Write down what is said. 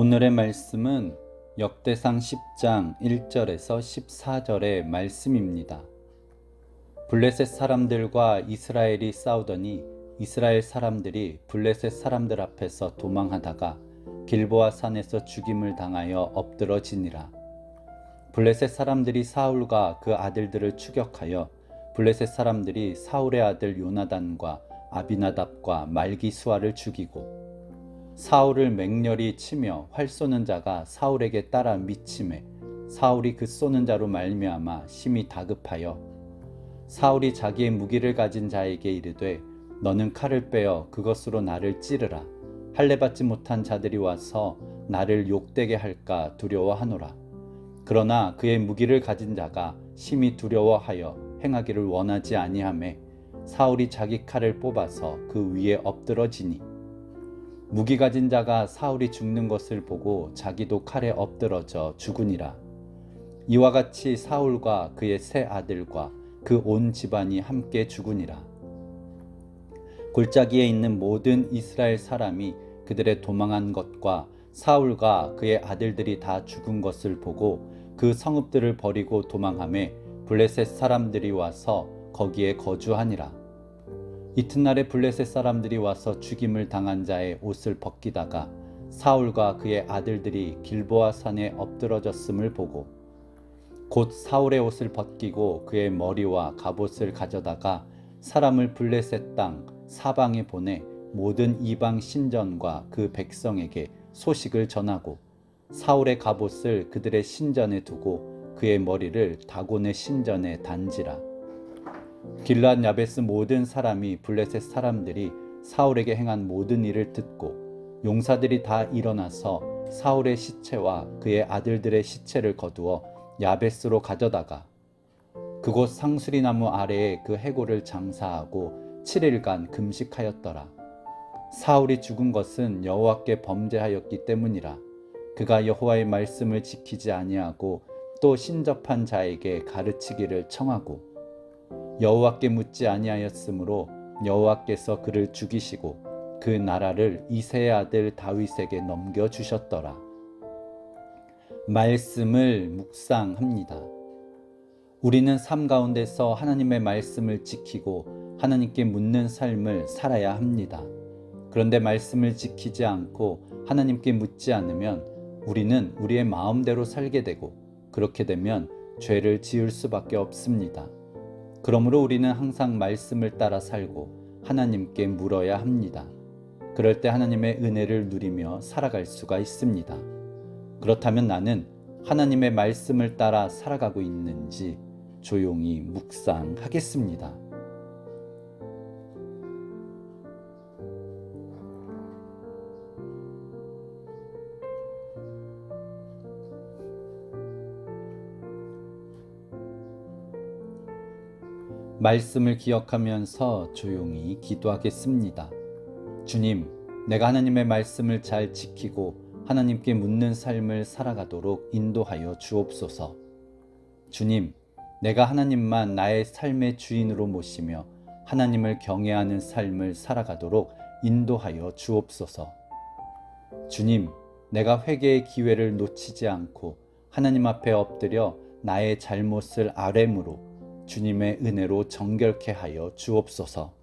오늘의 말씀은 역대상 10장 1절에서 14절의 말씀입니다. 블레셋 사람들과 이스라엘이 싸우더니 이스라엘 사람들이 블레셋 사람들 앞에서 도망하다가 길보아 산에서 죽임을 당하여 엎드러지니라. 블레셋 사람들이 사울과 그 아들들을 추격하여 블레셋 사람들이 사울의 아들 요나단과 아비나답과 말기수아를 죽이고 사울을 맹렬히 치며 활 쏘는 자가 사울에게 따라 미침해 사울이 그 쏘는 자로 말미암아 심히 다급하여 사울이 자기의 무기를 가진 자에게 이르되 너는 칼을 빼어 그것으로 나를 찌르라. 할례 받지 못한 자들이 와서 나를 욕되게 할까 두려워하노라. 그러나 그의 무기를 가진 자가 심히 두려워하여 행하기를 원하지 아니하매 사울이 자기 칼을 뽑아서 그 위에 엎드러지니 무기 가진 자가 사울이 죽는 것을 보고 자기도 칼에 엎드러져 죽으니라. 이와 같이 사울과 그의 세 아들과 그 온 집안이 함께 죽으니라. 골짜기에 있는 모든 이스라엘 사람이 그들의 도망한 것과 사울과 그의 아들들이 다 죽은 것을 보고 그 성읍들을 버리고 도망함에 블레셋 사람들이 와서 거기에 거주하니라. 이튿날에 블레셋 사람들이 와서 죽임을 당한 자의 옷을 벗기다가 사울과 그의 아들들이 길보아 산에 엎드러졌음을 보고 곧 사울의 옷을 벗기고 그의 머리와 갑옷을 가져다가 사람을 블레셋 땅 사방에 보내 모든 이방 신전과 그 백성에게 소식을 전하고 사울의 갑옷을 그들의 신전에 두고 그의 머리를 다곤의 신전에 단지라 길란 야베스 모든 사람이 블레셋 사람들이 사울에게 행한 모든 일을 듣고 용사들이 다 일어나서 사울의 시체와 그의 아들들의 시체를 거두어 야베스로 가져다가 그곳 상수리 나무 아래에 그 해골을 장사하고 7일간 금식하였더라. 사울이 죽은 것은 여호와께 범죄하였기 때문이라. 그가 여호와의 말씀을 지키지 아니하고 또 신접한 자에게 가르치기를 청하고 여호와께 묻지 아니하였으므로 여호와께서 그를 죽이시고 그 나라를 이세의 아들 다윗에게 넘겨 주셨더라. 말씀을 묵상합니다. 우리는 삶 가운데서 하나님의 말씀을 지키고 하나님께 묻는 삶을 살아야 합니다. 그런데 말씀을 지키지 않고 하나님께 묻지 않으면 우리는 우리의 마음대로 살게 되고 그렇게 되면 죄를 지을 수밖에 없습니다. 그러므로 우리는 항상 말씀을 따라 살고 하나님께 물어야 합니다. 그럴 때 하나님의 은혜를 누리며 살아갈 수가 있습니다. 그렇다면 나는 하나님의 말씀을 따라 살아가고 있는지 조용히 묵상하겠습니다. 말씀을 기억하면서 조용히 기도하겠습니다. 주님, 내가 하나님의 말씀을 잘 지키고 하나님께 묻는 삶을 살아가도록 인도하여 주옵소서. 주님, 내가 하나님만 나의 삶의 주인으로 모시며 하나님을 경외하는 삶을 살아가도록 인도하여 주옵소서. 주님, 내가 회개의 기회를 놓치지 않고 하나님 앞에 엎드려 나의 잘못을 아뢰므로 주님의 은혜로 정결케 하여 주옵소서.